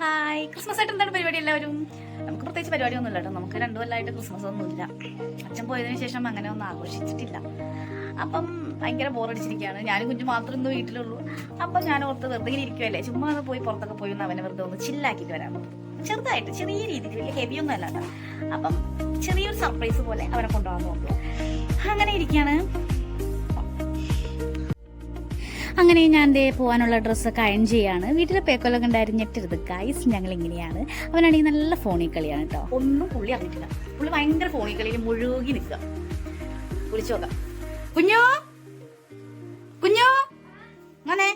Hi. Christmas ആയിട്ട് എന്താണ് പരിപാടി എല്ലാവരും? നമുക്ക് പ്രത്യേകിച്ച് പരിപാടിയൊന്നും ഒന്നുമില്ല കേട്ടോ. നമുക്ക് രണ്ടു കൊല്ലമായിട്ട് ക്രിസ്മസ് ഒന്നുമില്ല അച്ഛൻ പോയതിന് ശേഷം അങ്ങനെ ഒന്നും ആഘോഷിച്ചിട്ടില്ല. അപ്പം ഭയങ്കര ബോറടിച്ചിരിക്കുകയാണ്. ഞാനും കുഞ്ഞു മാത്രം ഇന്ന് വീട്ടിലുള്ളൂ. അപ്പം ഞാൻ ഓർത്ത് വെറുതെ ഇങ്ങനെ ചുമ്മാ ഒന്ന് പോയി പുറത്തൊക്കെ പോയി ഒന്ന് അവനെ വെറുതെ ഒന്ന് ചില്ലാക്കിയിട്ട് വരാൻ ചെറുതായിട്ട് ചെറിയ രീതിയിൽ വലിയ ഹെവി ഒന്നും അല്ല അപ്പം ചെറിയൊരു സർപ്രൈസ് പോലെ അവനെ കൊണ്ടുപോകാൻ നോക്കും. അങ്ങനെ ഇരിക്കുകയാണ്. അങ്ങനെ ഞാൻ ദേ പോകാനുള്ള ഡ്രസ്സൊക്കെ അയൺ ചെയ്യാണ്. വീട്ടിലെ പേക്കോലൊക്കെ ഉണ്ടായിരുന്നു ഞെട്ടരുത് ഗൈസ് ഞങ്ങൾ ഇങ്ങനെയാണ് അവനാണെങ്കിൽ നല്ല ഫോണിൽ കളിയാണ് കേട്ടോ ഒന്നും പുള്ളി അറിഞ്ഞിട്ടില്ല. പുള്ളി ഭയങ്കര ഫോണിൽ കളിയിൽ മുഴുകി നിൽക്കുക. വിളിച്ചു നോക്കാം. കുഞ്ഞോ? കുഞ്ഞോ? അങ്ങനെ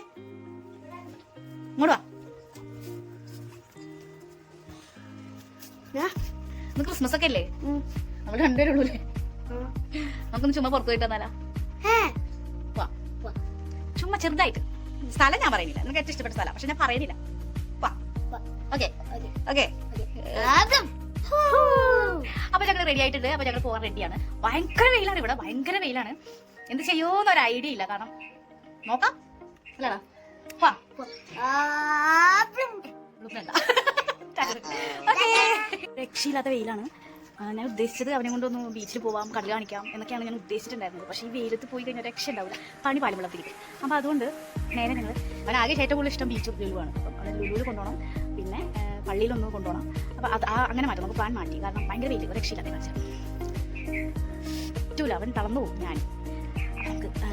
ഇങ്ങോട്ട് വാ. ദാ, ഇന്ന് ക്രിസ്മസ് ഒക്കെ അല്ലേ നമ്മൾ രണ്ടുപേരും ഉള്ളൂല്ലേ നമുക്കൊന്ന് ചുമ്മാ പുറത്തു പോയിട്ട് ചുമ്മാ ചെറുതായിട്ട്. സ്ഥലം ഞാൻ പറയുന്നില്ല. നിനക്ക് ഏറ്റവും ഇഷ്ടപ്പെട്ട സ്ഥലം. പക്ഷെ ഞാൻ പറയുന്നില്ല. വാ. ഓക്കെ. ഓക്കെ. അപ്പൊ ഞങ്ങൾ റെഡി ആയിട്ടുണ്ട്. അപ്പൊ ഞങ്ങൾ പോകാൻ റെഡിയാണ് ഭയങ്കര വെയിലാണ് ഇവിടെ. ഭയങ്കര വെയിലാണ്. എന്ത് ചെയ്യുമെന്ന് ഒരു ഐഡിയ ഇല്ല. കാരണം നോക്കാം. അല്ലടാ. രക്ഷയില്ലാത്ത വെയിലാണ്. ഞാൻ ഉദ്ദേശിച്ചത് അവനെ കൊണ്ടൊന്ന് ബീച്ചിൽ പോവാം കളി കാണിക്കാം എന്നൊക്കെയാണ് ഞാൻ ഉദ്ദേശിച്ചിട്ടുണ്ടായിരുന്നത്. പക്ഷേ ഈ വെയിലത്ത് പോയി കഴിഞ്ഞാൽ രക്ഷ ഉണ്ടാവില്ല പണി പാലും വെള്ളത്തിരിക്കും അപ്പോൾ അതുകൊണ്ട് നേരെ ഞങ്ങൾ അവൻ ആകെ ഏറ്റവും കൂടുതൽ ഇഷ്ടം ബീച്ച് ലുലുവാണ്. അപ്പം അവനെ ലുലുവിൽ കൊണ്ടുപോകണം. പിന്നെ പള്ളിയിലൊന്ന് കൊണ്ടുപോകണം. അപ്പോൾ അത് ആ അങ്ങനെ മാറ്റി നമുക്ക് പ്ലാൻ മാറ്റി. കാരണം ഭയങ്കര വെയിൽ കാഴ്ച പറ്റൂല. അവൻ തളർന്നു പോകും. ഞാൻ. നമുക്ക് ആ,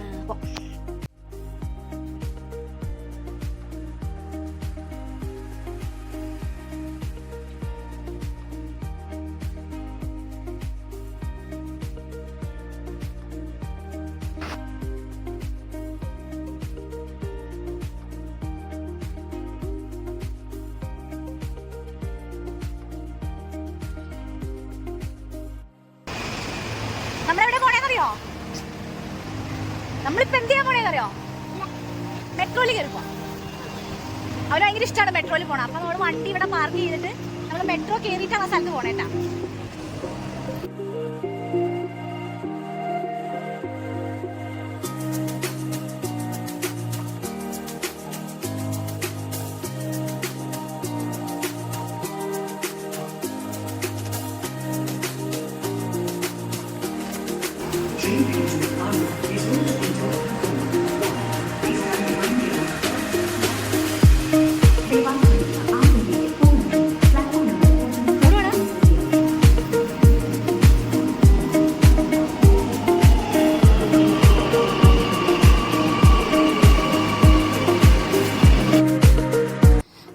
നമ്മളെവിടെ പോണേന്നറിയോ? നമ്മളിപ്പോ എന്ത് ചെയ്യാൻ പോണേന്നറിയോ? മെട്രോയിൽ കയറിപ്പോ. അവന് ഭയങ്കര ഇഷ്ടമാണ് മെട്രോയിൽ പോകണം അപ്പൊ നമ്മൾ വണ്ടി ഇവിടെ പാർക്ക് ചെയ്തിട്ട് നമ്മൾ മെട്രോ കയറിയിട്ടാണ് സ്ഥലത്ത് പോണേട്ടാ.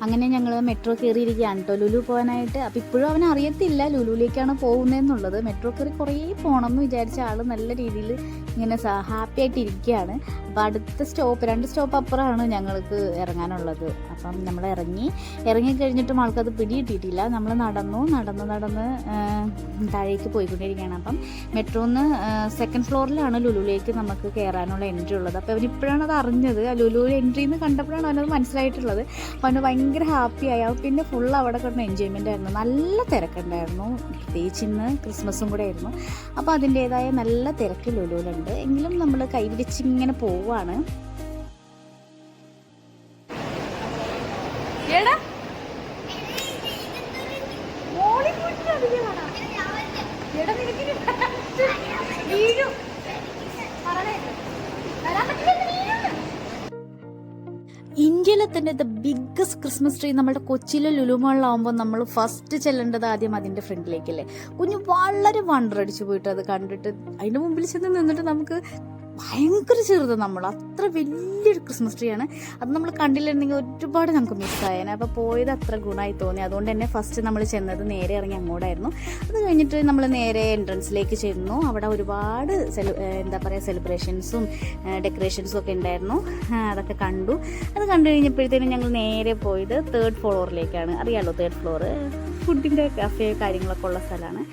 അങ്ങനെ ഞങ്ങൾ മെട്രോ കയറിയിരിക്കുകയാണ് കേട്ടോ ലുലു പോകാനായിട്ട്. അപ്പം ഇപ്പോഴും അവൻ അറിയത്തില്ല ലുലുവിലേക്കാണ് പോകുന്നതെന്നുള്ളത് മെട്രോ കയറി കുറേ പോകണം എന്ന് വിചാരിച്ച ആൾ നല്ല രീതിയിൽ ഇങ്ങനെ ഹാപ്പി ആയിട്ട് ഇരിക്കുകയാണ്. അപ്പം അടുത്ത സ്റ്റോപ്പ് രണ്ട് സ്റ്റോപ്പ് അപ്പുറമാണ് ഞങ്ങൾക്ക് ഇറങ്ങാനുള്ളത്. അപ്പം നമ്മൾ ഇറങ്ങി ഇറങ്ങി കഴിഞ്ഞിട്ടും ആൾക്കത് പിടികിട്ടിയിട്ടില്ല. നമ്മൾ നടന്നു നടന്ന് നടന്ന് താഴേക്ക് പോയിക്കൊണ്ടിരിക്കുകയാണ്. അപ്പം മെട്രോന്ന് സെക്കൻഡ് ഫ്ലോറിലാണ് ലുലുവിലേക്ക് നമുക്ക് കയറാനുള്ള എൻട്രി ഉള്ളത്. അപ്പോൾ അവനിപ്പോഴാണ് അത് അറിഞ്ഞത്. ലുലുവിൽ എൻട്രി എന്ന് കണ്ടപ്പോഴാണ് അവനത് മനസ്സിലായിട്ടുള്ളത്. അപ്പോൾ അവന് ഭയങ്കര ഹാപ്പി ആയി. അവൻ പിന്നെ ഫുൾ അവിടെ കിടന്ന് എൻജോയ്മെന്റ് ആയിരുന്നു. നല്ല തിരക്കുണ്ടായിരുന്നു. പ്രത്യേകിച്ച് ഇന്ന് ക്രിസ്മസും കൂടെ ആയിരുന്നു. അപ്പോൾ അതിന്റേതായ നല്ല തിരക്ക് ലുലുവിലുണ്ട് എങ്കിലും നമ്മൾ കൈപിടിച്ച് ഇങ്ങനെ പോവാണ്. എടാ? എടാ നിനക്കിനി തന്നെ ദ ബിഗ്ഗസ്റ്റ് ക്രിസ്മസ് ട്രീ നമ്മുടെ കൊച്ചിയിലെ ലുലുമാളിലാവുമ്പോൾ നമ്മൾ ഫസ്റ്റ് ചെല്ലേണ്ടത് ആദ്യം അതിന്റെ ഫ്രണ്ടിലേക്കല്ലേ കുഞ്ഞു വളരെ വണ്ടർ അടിച്ചു പോയിട്ട് അത് കണ്ടിട്ട് അതിന്റെ മുമ്പിൽ ചെന്ന് നിന്നിട്ട് നമുക്ക് ഭയങ്കര ചെറുത് നമ്മൾ അത്ര വലിയൊരു ക്രിസ്മസ് ട്രീ ആണ്. അത് നമ്മൾ കണ്ടില്ലായിരുന്നെങ്കിൽ ഒരുപാട് നമുക്ക് മിസ്സായേനെ അപ്പോൾ പോയത് അത്ര ഗുണമായി തോന്നി. അതുകൊണ്ട് തന്നെ ഫസ്റ്റ് നമ്മൾ ചെന്നത് നേരെ ഇറങ്ങി അങ്ങോട്ടായിരുന്നു. അത് കഴിഞ്ഞിട്ട് നമ്മൾ നേരെ എൻട്രൻസിലേക്ക് ചെന്നു. അവിടെ ഒരുപാട് എന്താ പറയുക സെലിബ്രേഷൻസും ഡെക്കറേഷൻസും ഒക്കെ ഉണ്ടായിരുന്നു. അതൊക്കെ കണ്ടു. അത് കണ്ടു കഴിഞ്ഞപ്പോഴത്തേനും ഞങ്ങൾ നേരെ പോയത് തേർഡ് ഫ്ലോറിലേക്കാണ് അറിയാലോ തേർഡ് ഫ്ലോർ ഫുഡിന്റെ കഫേ കാര്യങ്ങളൊക്കെ ഉള്ള സ്ഥലമാണ്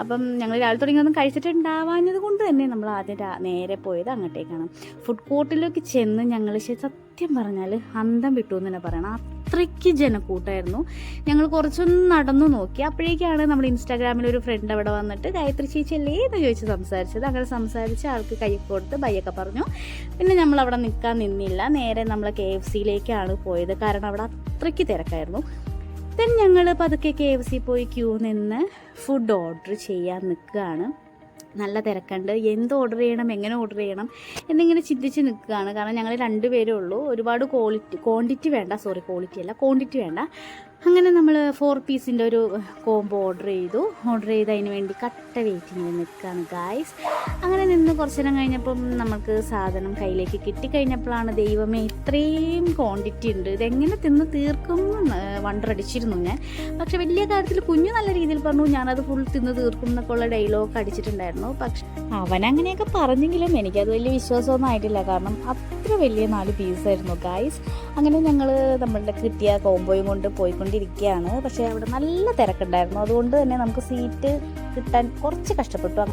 അപ്പം ഞങ്ങൾ രാവിലെ തുടങ്ങി ഒന്നും കഴിച്ചിട്ടുണ്ടാവാഞ്ഞത് കൊണ്ട് തന്നെ നമ്മൾ ആദ്യം നേരെ പോയത് അങ്ങോട്ടേക്കാണ്. ഫുഡ് കോർട്ടിലേക്ക് ചെന്ന് ഞങ്ങൾ സത്യം പറഞ്ഞാൽ അന്തം വിട്ടു എന്ന് തന്നെ പറയണം. അത്രയ്ക്ക് ജനക്കൂട്ടായിരുന്നു. ഞങ്ങൾ കുറച്ചൊന്ന് നടന്നു നോക്കി. അപ്പോഴേക്കാണ് നമ്മൾ ഇൻസ്റ്റാഗ്രാമിൽ ഒരു ഫ്രണ്ട് അവിടെ വന്നിട്ട് ഗായത്രി ചേച്ചി അല്ലേ? എന്ന് ചോദിച്ച് സംസാരിച്ചത്. അങ്ങനെ സംസാരിച്ച് ആൾക്ക് കൈ കൊടുത്ത് ബൈയൊക്കെ പറഞ്ഞു. പിന്നെ നമ്മൾ അവിടെ നിൽക്കാൻ നിന്നില്ല. നേരെ നമ്മൾ കെ എഫ് സിയിലേക്കാണ് പോയത്. കാരണം അവിടെ അത്രയ്ക്ക് തിരക്കായിരുന്നു. ദെൻ ഞങ്ങൾ പതുക്കെ കെ എഫ് സി പോയി ക്യൂ നിന്ന് ഫുഡ് ഓർഡർ ചെയ്യാൻ നിൽക്കുകയാണ്. നല്ല തിരക്കുണ്ട്. എന്ത് ഓർഡർ ചെയ്യണം എങ്ങനെ ഓർഡർ ചെയ്യണം എന്നിങ്ങനെ ചിന്തിച്ച് നിൽക്കുകയാണ്. കാരണം ഞങ്ങൾ രണ്ടുപേരേ ഉള്ളൂ. ഒരുപാട് ക്വാളിറ്റി ക്വാണ്ടിറ്റി വേണ്ട. സോറി ക്വാളിറ്റി അല്ല ക്വാണ്ടിറ്റി വേണ്ട. അങ്ങനെ നമ്മൾ ഫോർ പീസിന്റെ ഒരു കോംബോ ഓർഡർ ചെയ്തു. ഓർഡർ ചെയ്ത് അതിന് വേണ്ടി കട്ട വെയിറ്റിങ്ങിൽ നിൽക്കുകയാണ് ഗായ്സ് അങ്ങനെ നിന്ന് കുറച്ച് നേരം കഴിഞ്ഞപ്പം നമുക്ക് സാധനം കയ്യിലേക്ക് കിട്ടിക്കഴിഞ്ഞപ്പോഴാണ് ദൈവമേ ഇത്രയും ക്വാണ്ടിറ്റി ഉണ്ട്. ഇതെങ്ങനെ തിന്ന് തീർക്കും വണ്ടർ അടിച്ചിരുന്നു ഞാൻ. പക്ഷേ വലിയ കാര്യത്തിൽ കുഞ്ഞു നല്ല രീതിയിൽ പറഞ്ഞു ഞാനത് ഫുൾ തിന്ന് തീർക്കും എന്നൊക്കെ ഉള്ള ഡയലോഗ് അടിച്ചിട്ടുണ്ടായിരുന്നു. പക്ഷെ അവൻ അങ്ങനെയൊക്കെ പറഞ്ഞെങ്കിലും എനിക്കത് വലിയ വിശ്വാസമൊന്നും ആയിട്ടില്ല. കാരണം അത്ര വലിയ നാല് പീസായിരുന്നു ഗായ്സ് അങ്ങനെ ഞങ്ങൾ നമ്മളുടെ കിട്ടിയ കോംബോയും കൊണ്ട് പോയിക്കൊണ്ടിരിക്കുകയാണ് പക്ഷേ അവിടെ നല്ല തിരക്കുണ്ടായിരുന്നു. അതുകൊണ്ട് തന്നെ നമുക്ക് സീറ്റ് കിട്ടാൻ കുറച്ച് കഷ്ടപ്പെട്ടു.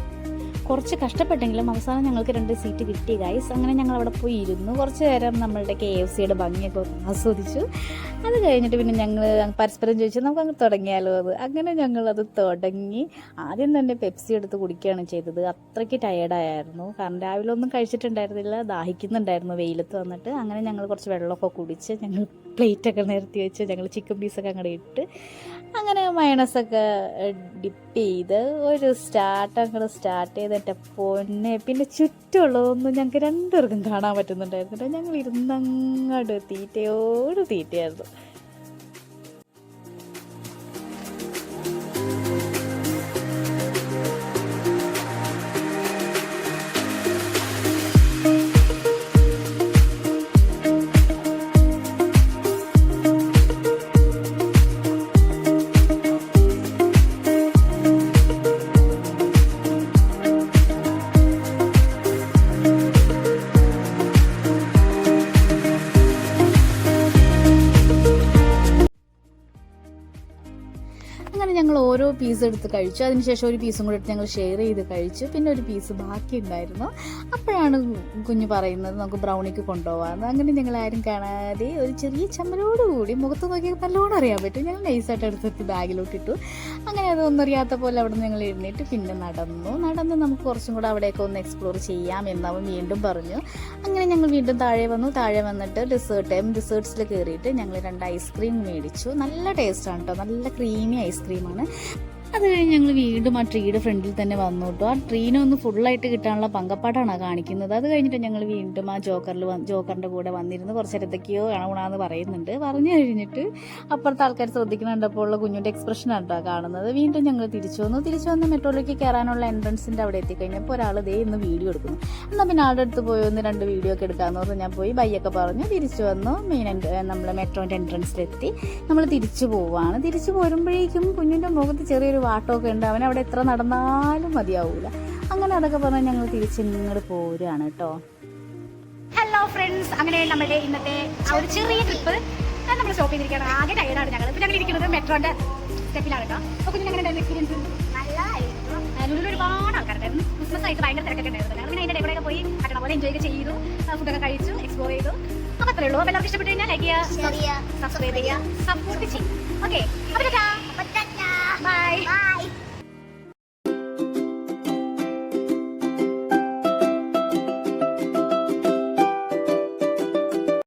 കുറച്ച് കഷ്ടപ്പെട്ടെങ്കിലും അവസാനം ഞങ്ങൾക്ക് രണ്ട് സീറ്റ് കിട്ടി ഗൈസ് അങ്ങനെ ഞങ്ങൾ അവിടെ പോയി ഇരുന്നു കുറച്ച് നേരം നമ്മളുടെ കെ എഫ് സിയുടെ ഭംഗിയൊക്കെ ആസ്വദിച്ചു. അത് കഴിഞ്ഞിട്ട് പിന്നെ ഞങ്ങൾ പരസ്പരം ചോദിച്ചു നമുക്ക് അങ്ങ് തുടങ്ങിയാലോ അത്? അങ്ങനെ ഞങ്ങളത് തുടങ്ങി. ആദ്യം തന്നെ പെപ്സി എടുത്ത് കുടിക്കുകയാണ് ചെയ്തത്. അത്രയ്ക്ക് ടയേർഡായിരുന്നു കാരണം രാവിലെ ഒന്നും കഴിച്ചിട്ടുണ്ടായിരുന്നില്ല. ദാഹിക്കുന്നുണ്ടായിരുന്നു വെയിലത്ത് വന്നിട്ട്. അങ്ങനെ ഞങ്ങൾ കുറച്ച് വെള്ളമൊക്കെ കുടിച്ച് ഞങ്ങൾ പ്ലേറ്റൊക്കെ നിരത്തി വെച്ച് ഞങ്ങൾ ചിക്കൻ പീസൊക്കെ അങ്ങോട്ട് ഇട്ട് അങ്ങനെ മയണസൊക്കെ ഡിപ്പ് ചെയ്ത് ഒരു സ്റ്റാർട്ട് അങ്ങോട്ട് സ്റ്റാർട്ട് ചെയ്തിട്ട് പൊന്നെ. പിന്നെ ചുറ്റുമുള്ളതൊന്നും ഞങ്ങൾക്ക് രണ്ടുപേർക്കും കാണാൻ പറ്റുന്നുണ്ടായിരുന്നില്ല. ഞങ്ങൾ ഇരുന്നങ്ങോട്ട് തീറ്റയോട് തീറ്റയായിരുന്നു. പീസ് എടുത്ത് കഴിച്ചു. അതിനുശേഷം ഒരു പീസും കൂടെ എടുത്ത് ഞങ്ങൾ ഷെയർ ചെയ്ത് കഴിച്ചു. പിന്നെ ഒരു പീസ് ബാക്കി ഉണ്ടായിരുന്നു. അപ്പോഴാണ് കുഞ്ഞ് പറയുന്നത് നമുക്ക് ബ്രൗണിക്ക് കൊണ്ടുപോകാമെന്ന് അങ്ങനെ ഞങ്ങൾ ആരും കാണാതെ ഒരു ചെറിയ ചമ്മലോടുകൂടി മുഖത്ത് നോക്കി നല്ലോണം അറിയാൻ പറ്റും. ഞങ്ങൾ നൈസായിട്ട് എടുത്തിട്ട് ബാഗിലോട്ട് ഇട്ടു അങ്ങനെ അതൊന്നും അറിയാത്ത പോലെ അവിടെ ഞങ്ങൾ എഴുന്നേറ്റ് പിന്നെ നടന്നു. നടന്ന് നമുക്ക് കുറച്ചും കൂടെ അവിടെയൊക്കെ ഒന്ന് എക്സ്പ്ലോർ ചെയ്യാം എന്നവൻ വീണ്ടും പറഞ്ഞു. അങ്ങനെ ഞങ്ങൾ വീണ്ടും താഴെ വന്നു. താഴെ വന്നിട്ട് ഡെസേർട്ട് എം ഡെസേർട്ട്സിൽ കയറിയിട്ട് ഞങ്ങൾ രണ്ട് ഐസ്ക്രീം മേടിച്ചു. നല്ല ടേസ്റ്റാണ് കേട്ടോ നല്ല ക്രീമി ഐസ്ക്രീമാണ് അത് കഴിഞ്ഞ് ഞങ്ങൾ വീണ്ടും ആ ട്രീയുടെ ഫ്രണ്ടിൽ തന്നെ വന്നു കേട്ടോ. ആ ട്രീനെ ഒന്ന് ഫുള്ളായിട്ട് കിട്ടാനുള്ള പങ്കപ്പാട്ടാണ് കാണിക്കുന്നത്. അത് കഴിഞ്ഞിട്ട് ഞങ്ങൾ വീണ്ടും ആ ജോക്കറിൽ ജോക്കറിന്റെ കൂടെ വന്നിരുന്ന് കുറച്ച് നേരത്തേക്കോ കാണണമെന്ന് പറയുന്നുണ്ട്. പറഞ്ഞു കഴിഞ്ഞിട്ട് അപ്പുറത്തെ ആൾക്കാർ ശ്രദ്ധിക്കുന്നുണ്ടപ്പോൾ ഉള്ള കുഞ്ഞിന്റെ എക്സ്പ്രഷനാണ് കേട്ടോ കാണുന്നത്. വീണ്ടും ഞങ്ങൾ തിരിച്ചു വന്നു. തിരിച്ചു വന്ന് മെട്രോയിലേക്ക് കയറാനുള്ള എൻട്രൻസിന്റെ അവിടെ എത്തിക്കഴിഞ്ഞപ്പോൾ ഒരാൾ ദേ ഇന്ന് വീഡിയോ എടുക്കുന്നു. എന്നാൽ പിന്നെ ആളുടെ അടുത്ത് പോയി ഒന്ന് രണ്ട് വീഡിയോ ഒക്കെ എടുക്കാമെന്ന് പറഞ്ഞ് ഞാൻ പോയി ബൈയൊക്കെ പറഞ്ഞു. തിരിച്ചു വന്നു. മെയിൻ നമ്മൾ മെട്രോന്റെ എൻട്രൻസിലെത്തി നമ്മൾ തിരിച്ചു പോവുകയാണ് തിരിച്ചു പോരുമ്പോഴേക്കും കുഞ്ഞിന്റെ മുഖത്ത് ചെറിയൊരു വാട്ടമൊക്കെ ഉണ്ട്. അവൻ അവിടെ എത്ര നടന്നാലും മതിയാവൂല. അങ്ങനെ അതൊക്കെ പറഞ്ഞാൽ ഞങ്ങൾ തിരിച്ച് നിങ്ങൾ പോരുകയാണ് കേട്ടോ. ഹലോ ഫ്രണ്ട്സ് അങ്ങനെ നമ്മുടെ ഇന്നത്തെ ഒരു ചെറിയ ട്രിപ്പ് നമ്മൾ ഷോപ്പ് ചെയ്തിരിക്കുകയാണ്. ആകെ ടയർഡാണ് ഞങ്ങൾ ഇപ്പം ഞങ്ങൾ ഇരിക്കുന്നത് മെട്രോന്റെ സ്റ്റെപ്പിലാണ് കേട്ടോ. അപ്പോൾ ഞങ്ങൾ ഉണ്ടായിരുന്നു എക്സ്പീരിയൻസ് ലുലുവിൽ ഒരുപാട് ആൾക്കാരുണ്ടായിരുന്നു. ക്രിസ്മസ് ആയിട്ട് ഭയങ്കര തിരക്കൊക്കെ ഉണ്ടായിരുന്നു. ഞങ്ങൾ പിന്നെ അതിന്റെ ഇടയിൽ പോയി പറ്റണ പോലെ എൻജോയ് ഒക്കെ ചെയ്തു. ഫുഡൊക്കെ കഴിച്ചു എക്സ്പ്ലോർ ചെയ്തു. അപ്പോൾ അത്രേ ഉള്ളൂ. അപ്പോൾ എല്ലാവർക്കും ഇഷ്ടപ്പെട്ടു കഴിഞ്ഞാൽ ലൈക്ക് ചെയ്യുക സബ്സ്ക്രൈബ് ചെയ്യുക സപ്പോർട്ട് ചെയ്യും ഓക്കെ Bye. Bye.